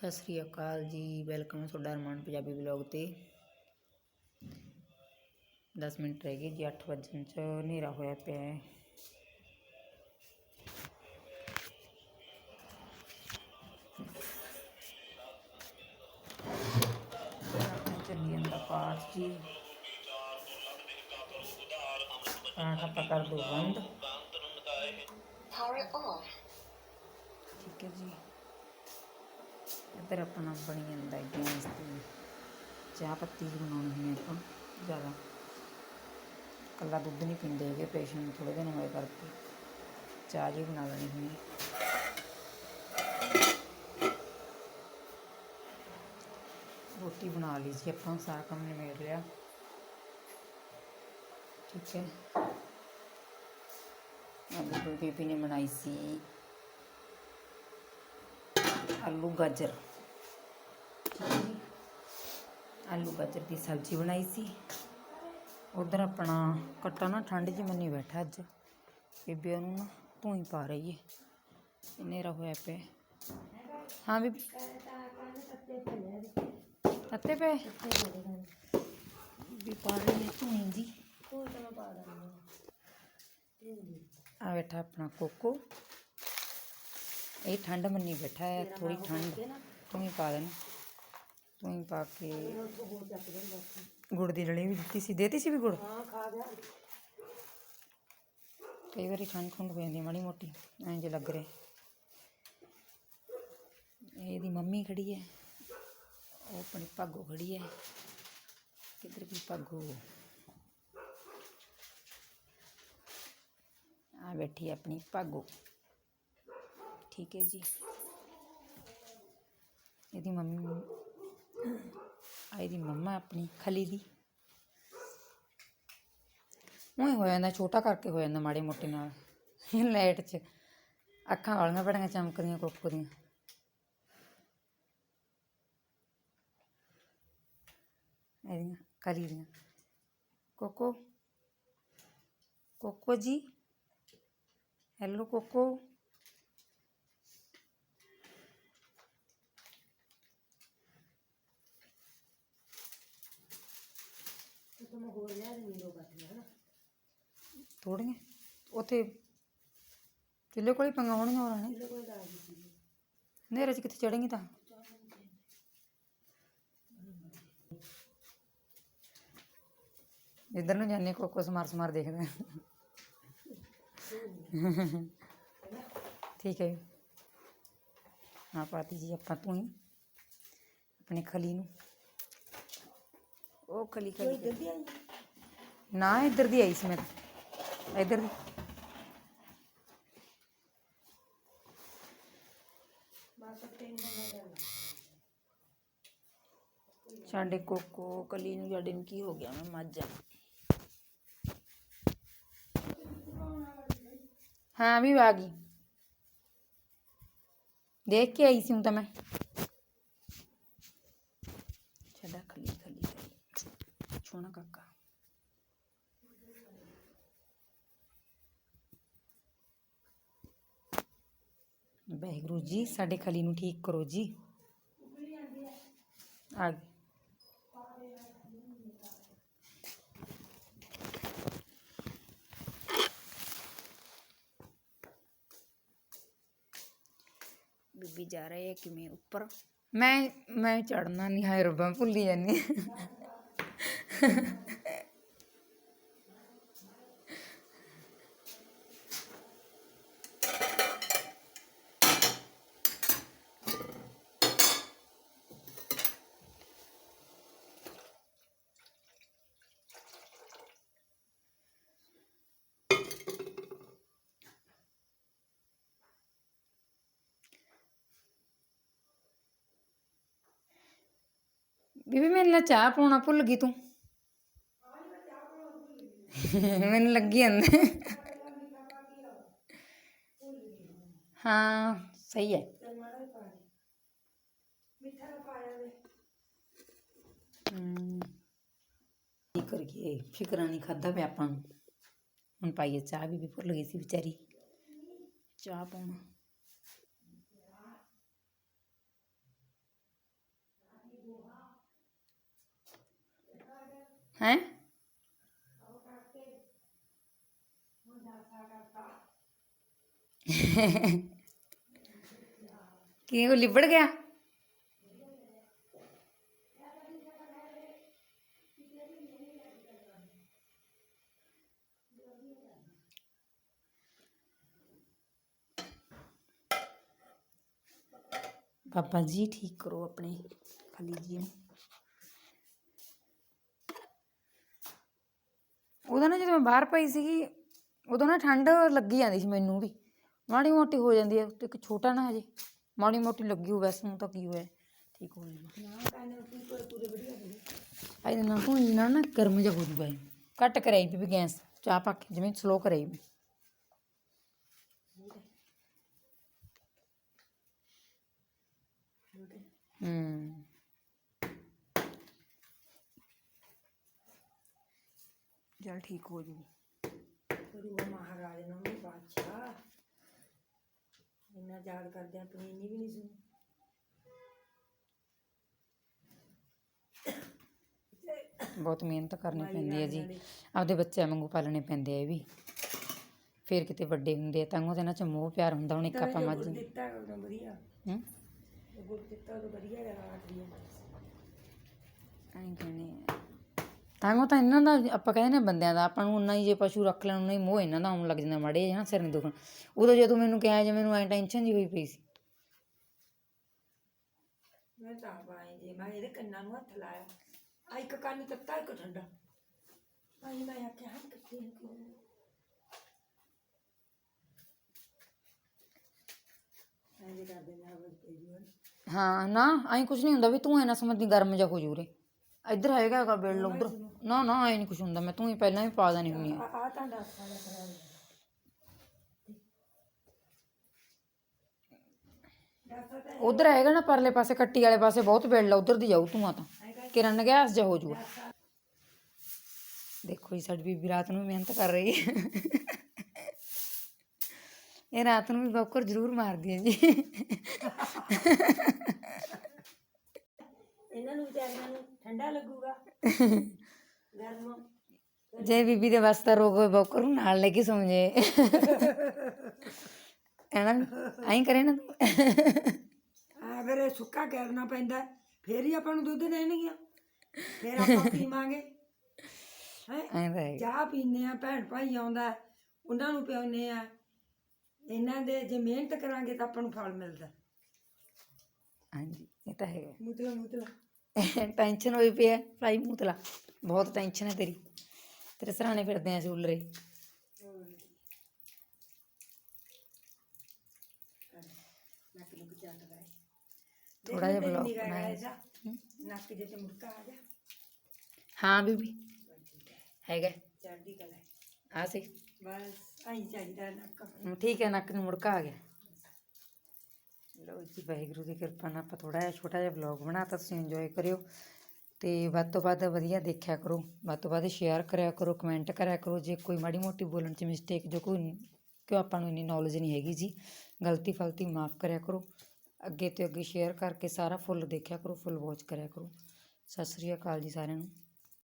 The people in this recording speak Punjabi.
ਸਤਿ ਸ੍ਰੀ ਅਕਾਲ ਜੀ ਵੈਲਕਮ ਤੁਹਾਡਾ ਅਰਮਾਨ ਪੰਜਾਬੀ ਵਲੌਗ ਤੇ। 10 ਮਿੰਟ ਰਹਿ ਗਏ ਜੀ 8 ਵਜਣ ਚ ਹਨੇਰਾ ਹੋਇਆ ਪਿਆ ਹੈ। ਆਪਣਾ ਚੱਲੀ ਜਾਂਦਾ ਪਾਠ ਜੀ। ਪਾਠ ਆਪਾਂ ਕਰ ਦੋ ਬੰਦ। Power off. ਠੀਕ ਹੈ ਜੀ। ਇੱਧਰ ਆਪਣਾ ਬਣੀ ਜਾਂਦਾ ਗੈਸ ਤੇ। ਚਾਹ ਪੱਤੀ ਵੀ ਬਣਾਉਣੀ ਹੈ ਆਪਾਂ ਜ਼ਿਆਦਾ। ਕੱਲਾ ਦੁੱਧ ਨਹੀਂ ਪੀਂਦੇ ਹੈਗੇ, ਪੇਸ਼ੈਂਟ ਥੋੜੇ ਦਿਨ ਹੋਏ ਕਰਕੇ। ਚਾਹ ਜੀ ਬਣਾ ਲੈਣੀ ਹੁੰਦੀ ਰੋਟੀ ਬਣਾ ਲਈ ਸੀ ਆਪਾਂ, ਸਾਰਾ ਕੰਮ ਨਿਬੇੜ ਲਿਆ। ਠੀਕ ਹੈ। ਆਲੂ ਬੀਬੀ ਨੇ ਬਣਾਈ ਸੀ। ਆਲੂ ਗਾਜਰ ਠੀਕ ਹੈ ਜੀ ਆਲੂ ਗਾਜਰ ਦੀ ਸਬਜ਼ੀ ਬਣਾਈ ਸੀ ਉਧਰ ਆਪਣਾ ਕੱਟਾ ਨਾ ਠੰਡ 'ਚ ਮੰਨੀ ਬੈਠਾ ਅੱਜ ਬੀਬੀ ਉਹਨੂੰ ਨਾ ਧੂਈ ਪਾ ਰਹੀ ਹੈ ਹਨੇਰਾ ਹੋਇਆ ਪਿਆ ਹਾਂ ਬੀਬੀ ਪੱਤੇ ਪਏ ਵੀ ਪਾ ਰਹੀ ਹੈ ਧੂਈ ਜੀ ਆ ਬੈਠਾ ਆਪਣਾ ਕੋਕੋ ਇਹ ਠੰਡ ਮੰਨੀ ਬੈਠਾ ਹੈ ਥੋੜੀ ਠੰਡ ਤੂੰ ਹੀ ਪਾ ਦੇਣਾ ਤੂੰ ਹੀ ਪਾ ਕੇ ਗੁੜ ਦੀ ਡਲੀ ਵੀ ਦਿੱਤੀ ਸੀ ਦੇਤੀ ਸੀ ਵੀ ਗੁੜ? ਹਾਂ ਖਾ ਗਿਆ ਕਈ ਵਾਰੀ ਠੰਡ ਖੁੰਡ ਹੋ ਜਾਂਦੀ ਮਾੜੀ ਮੋਟੀ ਐਂ ਜੇ ਲੱਗ ਰਿਹਾ। ਇਹਦੀ ਮੰਮੀ ਖੜੀ ਹੈ ਉਹ ਆਪਣੀ ਭਾਗੋ ਖੜੀ ਹੈ। ਕਿੱਧਰ ਗਈ ਭਾਗੋ? ਆ ਬੈਠੀ ਆਪਣੀ ਭਾਗੋ। ਠੀਕ ਹੈ ਜੀ। ਇਹਦੀ ਮੰਮੀ ਆ ਇਹਦੀ ਮੰਮਾ ਆਪਣੀ, ਖਲੀ ਦੀ। ਉਹ ਹੋ ਜਾਂਦਾ, ਛੋਟਾ ਕਰਕੇ ਹੋ ਜਾਂਦਾ ਮਾੜੇ ਮੋਟੇ ਨਾਲ। ਲਾਈਟ 'ਚ ਅੱਖਾਂ ਵਾਲੀਆਂ ਬੜੀਆਂ ਚਮਕਦੀਆਂ ਕੋਕੋ ਦੀਆਂ ਇਹਦੀਆਂ ਖਲੀ ਦੀਆਂ। Coco. Coco ji. Hello Coco. ਥੋੜੀਆਂ ਉੱਥੇ ਚੁੱਲ੍ਹੇ ਕੋਲ ਹੀ ਪੰਗਾ ਹੋਣੀਆਂ ਹੋਰਾਂ ਨੇ। ਹਨੇਰੇ 'ਚ ਕਿੱਥੇ ਚੜੇਂਗੀ ਤਾਂ? ਜਿੱਧਰ ਨੂੰ ਜਾਂਦੇ ਕੋਕੋ ਸਮਾਰ ਸਮਾਰ ਦੇਖਦੇ ਠੀਕ ਹੈ ਹਾਂ ਪਾਤੀ ਜੀ ਆਪਾਂ ਤੂੰ ਹੀ ਆਪਣੇ ਖਲੀ ਨੂੰ। ਉਹ ਖਲੀ ਖਲੀ ਨਾ ਇੱਧਰ ਦੀ ਆਈ ਸੀ ਮੈਂ ਤਾਂ। ਇੱਧਰ ਦੀ ਸਾਡੇ ਕੋਕੋ ਕਲੀ ਨੂੰ ਸਾਡੇ ਨੂੰ ਕੀ ਹੋ ਗਿਆ ਮੈਂ ਮੱਝ ਆ ਹਾਂ ਵੀ ਆ ਗਈ ਦੇਖ ਕੇ ਆਈ ਸੀ ਹੁਣ ਤਾਂ ਮੈਂ ਛੱਡਾ ਖਲੀ ਖਲੀ ਖਲੀ ਛੋਣਾ ਕਾਕਾ ਵਾਹਿਗੁਰੂ ਜੀ, ਸਾਡੇ ਖਲੀ ਨੂੰ ਠੀਕ ਕਰੋ ਜੀ। ਆ ਗਈ। ਬੀਬੀ ਜਾ ਰਹੀ ਹੈ ਕਿਵੇਂ ਉੱਪਰ? ਮੈਂ ਮੈਂ ਚੜਨਾ ਨਹੀਂ ਹਾਏ ਰੱਬਾ, ਭੁੱਲੀ ਜਾਂਦੀ। ਬੀਬੀ, ਮੇਰੇ ਨਾਲ ਚਾਹ ਪਾਉਣਾ ਭੁੱਲ ਗਈ ਤੂੰ। ਮੈਨੂੰ ਲੱਗੀ ਜਾਂਦਾ। ਹਾਂ, ਸਹੀ ਹੈ। ਕੀ ਕਰੀਏ, ਫਿਕਰਾਂ ਨਹੀਂ ਖਾਦਾ ਪਿਆ ਆਪਾਂ ਨੂੰ। ਹੁਣ ਪਾਈਏ ਚਾਹ ਵੀ ਭੁੱਲ ਗਈ ਸੀ ਵਿਚਾਰੀ। ਚਾਹ ਪਾਉਣਾ। ਹੈ ਕੀ ਉਹ ਲਿਬੜ ਗਿਆ ਪਾਪਾ ਜੀ ਠੀਕ ਕਰੋ ਆਪਣੇ ਖਲੀ ਜੀ ਉਹਦਾ ਨਾ ਜਦੋਂ ਮੈਂ ਬਾਹਰ ਪਈ ਸੀਗੀ ਉਦੋਂ ਨਾ ਠੰਡ ਲੱਗੀ ਜਾਂਦੀ ਸੀ ਮੈਨੂੰ ਵੀ। ਮਾੜੀ ਮੋਟੀ ਹੋ ਜਾਂਦੀ ਹੈ ਤੇ ਇੱਕ ਛੋਟਾ ਨਾ ਹਜੇ। ਮਾੜੀ ਮੋਟੀ ਲੱਗੀ ਹੋ ਵੈਸੇ ਤਾਂ ਕੀ ਹੋਇਆ ਠੀਕ ਹੋ ਜਾਣਾ ਆਈ ਨਾ ਕੋਈ ਨਾ ਨਾ ਗਰਮ ਜਿਹਾ ਹੋ ਜੂਗਾ ਇਹ। ਘੱਟ ਕਰਾਈ ਵੀ ਗੈਸ ਚਾਹ ਪੱਕ ਜਿਵੇਂ ਸਲੋ ਕਰਾਈ ਵੀ। ਹੂੰ। ਜਲ ਠੀਕ ਹੋ ਜੂ। ਗੁਰੂ ਮਹਾਰਾਜ ਨੂੰ ਵੀ ਬਾਦਸ਼ਾਹ ਇੰਨਾ ਯਾਦ ਕਰਦੇ ਆਪਣੀ ਇੰਨੀ ਵੀ ਨਹੀਂ ਸੁਣੀ। ਬਹੁਤ ਮਿਹਨਤ ਕਰਨੀ ਪੈਂਦੀ ਹੈ ਜੀ। ਆਪਦੇ ਬੱਚਿਆਂ ਵਾਂਗੂ ਪਾਲਣੇ ਪੈਂਦੇ ਆ ਇਹ ਵੀ। ਫਿਰ ਕਿਤੇ ਵੱਡੇ ਹੁੰਦੇ ਆ ਤਾਂ ਉਹਦੇ ਨਾਲ ਚ ਮੋਹ ਪਿਆਰ ਹੁੰਦਾ ਹੁਣ ਇੱਕ ਆਪਾਂ ਮੱਝ ਦਿੱਤਾ ਵਧੀਆ। ਹੂੰ? ਗੁਰ ਦਿੱਤਾ ਉਦੋਂ ਵਧੀਆ ਜਗਾ ਆਖਰੀ ਐਂ ਕਹਿੰਦੇ ਆ। ਤਾਂ ਉਹ ਤਾਂ ਇਹਨਾਂ ਦਾ ਆਪਾਂ ਕਹਿੰਦੇ ਨੇ ਬੰਦਿਆਂ ਦਾ ਆਪਾਂ ਨੂੰ ਉਨਾ ਹੀ ਜੇ ਪਸ਼ੂ ਰੱਖ ਲੈਣ ਉਨਾ ਹੀ ਮੋਹ ਇਹਨਾਂ ਦਾ ਆਉਣ ਲੱਗ ਜਾਂਦਾ ਮਾੜੇ ਜਿਹਾ ਸਿਰ ਨਹੀਂ ਦੁਖਣ। ਉਦੋਂ ਜਦੋਂ ਮੈਨੂੰ ਕਿਹਾ ਜੇ ਮੈਨੂੰ ਐ ਟੈਨਸ਼ਨ ਜੀ ਹੋਈ ਪਈ ਸੀ। ਮੈਂ ਤਾਂ ਬਾਈ ਜੇ ਮੈਂ ਇਹਦੇ ਕੰਨਾਂ ਨੂੰ ਹੱਥ ਲਾਇਆ। ਆ ਇੱਕ ਕੰਨ ਤੱਤਾ ਇੱਕ ਠੰਡਾ। ਭਾਈ ਮੈਂ ਆਖਿਆ ਹਾਂ ਕਿੱਥੇ ਨੂੰ ਕਿਉਂ? ਮੈਂ ਜੇ ਕਰਦੇ ਨਾ ਬਲਤੇ ਜੀਵਨ ਹਾਂ ਨਾ ਐਂ ਕੁਝ ਨਹੀਂ ਹੁੰਦਾ ਵੀ ਤੂੰ ਐ ਨਾ ਸਮਝਦੀ ਗਰਮ ਜਾ ਹੋ ਜੂਰੇ ਇੱਧਰ ਹੈਗਾ ਹੈਗਾ ਬੇਲ ਉਧਰ। ਨਾ ਨਾ ਐ ਨਹੀਂ ਕੁਝ ਹੁੰਦਾ। ਮੈਂ ਤੂੰ ਹੀ ਪਹਿਲਾਂ ਹੀ ਪਾ ਦੇਣੀ ਹੁੰਦੀ ਆ। ਆ ਆ ਤਾਂ ਡਾਕਟਰ ਦਾ ਖਰਾਬ ਉਧਰ ਹੈਗਾ ਨਾ ਪਰਲੇ ਪਾਸੇ ਕੱਟੀ ਵਾਲੇ ਪਾਸੇ ਬਹੁਤ ਬੇਲ ਉਧਰ ਦੀ ਜਾਊ ਤੂੰ ਆ ਤਾਂ। ਕਿਰਨ ਗੈਸ ਜਾ ਹੋ ਜੂਗਾ। ਦੇਖੋ ਜੀ ਸਾਡੀ ਬੀਬੀ ਰਾਤ ਨੂੰ ਮਿਹਨਤ ਕਰ ਰਹੀ ਹੈ। ਇਹ ਰਾਤ ਨੂੰ ਵੀ ਬੌਕਰ ਜ਼ਰੂਰ ਮਾਰਦੀ ਹੈ ਜੀ। ਇਹਨਾਂ ਨੂੰ ਵਿਚਾਰੀਆਂ ਨੂੰ ਠੰਡਾ ਲੱਗੂਗਾ। ਗਰਮ। ਜੇ ਬੀਬੀ ਦੇ ਵਾਸਤਾ ਰੋਗ ਹੋਏ ਬੌਕਰ ਨੂੰ ਨਾਲ ਲੈ ਕੇ ਸੌਂ ਜੇ। ਐਨਾ ਐਂ ਕਰੇ ਨਾ ਤੂੰ। ਆ ਫਿਰ ਇਹ ਸੁੱਕਾ ਕਰਨਾ ਪੈਂਦਾ ਫੇਰ ਹੀ ਆਪਾਂ ਨੂੰ ਦੁੱਧ ਦੇਣਗੀਆਂ। ਫੇਰ ਆਪਾਂ ਪੀਵਾਂਗੇ। ਹੈ? ਐਂ ਤਾਂ ਹੈਗਾ ਚਾਹ ਪੀਨੇ ਆ ਭੈਣ ਭਾਈ ਆਉਂਦਾ ਉਹਨਾਂ ਨੂੰ ਪਿਆਉਂਦੇ ਆ ਇਹਨਾਂ ਦੇ ਜੇ ਮਿਹਨਤ ਕਰਾਂਗੇ ਤਾਂ ਆਪਾਂ ਨੂੰ ਫਲ ਮਿਲਦਾ ਹਾਂਜੀ। ਹੈ ਮੂਤਲਾ ਬਹੁਤ ਟੈਨਸ਼ਨ ਹੈ ਤੇਰੀ। ਤੇਰੇ ਸਰਾਣੇ ਫਿਰਦੇ ਆ ਸੂਲ ਰਹੀ ਨੱਕ ਨੂੰ ਚੱਲਦਾ ਹੈ ਥੋੜਾ ਜਿਹਾ ਬਲੌਕ ਨਿਗਾਹ ਬਣਾਇਆ ਹੈ। ਜਾ ਨੱਕ ਜੇ ਤੇ ਮੁੜਕਾ ਆ ਜਾ। ਹਾਂ ਬੀਬੀ। ਹੈਗਾ। ਚੜਦੀ ਕਲਾ ਹੈ। ਆ ਸੀ ਬਸ ਜੀ, ਵਾਹਿਗੁਰੂ ਦੀ ਕਿਰਪਾ ਨਾਲ ਆਪਾਂ ਥੋੜਾ ਜਿਹਾ ਛੋਟਾ ਜਿਹਾ ਵਲੌਗ ਬਣਾਤਾ ਤੁਸੀਂ ਇੰਜੋਏ ਕਰਿਓ। ਤੇ ਵੱਧ ਤੋਂ ਵੱਧ ਵਧੀਆ ਦੇਖਿਆ ਕਰੋ, ਵੱਧ ਤੋਂ ਵੱਧ ਸ਼ੇਅਰ ਕਰਿਆ ਕਰੋ ਕਮੈਂਟ ਕਰਿਆ ਕਰੋ, ਜੇ ਕੋਈ ਮਾੜੀ ਮੋਟੀ ਬੋਲਣ 'ਚ ਮਿਸਟੇਕ ਜੋ ਕੋਈ ਕਿਉਂ ਆਪਾਂ ਨੂੰ ਇੰਨੀ ਨੌਲੇਜ ਨਹੀਂ ਹੈਗੀ ਜੀ, ਗਲਤੀ ਫਲਤੀ ਮਾਫ ਕਰਿਆ ਕਰੋ, ਅੱਗੇ ਤੋਂ ਅੱਗੇ ਸ਼ੇਅਰ ਕਰਕੇ ਸਾਰਾ ਫੁੱਲ ਦੇਖਿਆ ਕਰੋ ਫੁੱਲ ਵਾਚ ਕਰਿਆ ਕਰੋ। ਸਤਿ ਸ੍ਰੀ ਅਕਾਲ ਜੀ ਸਾਰਿਆਂ ਨੂੰ।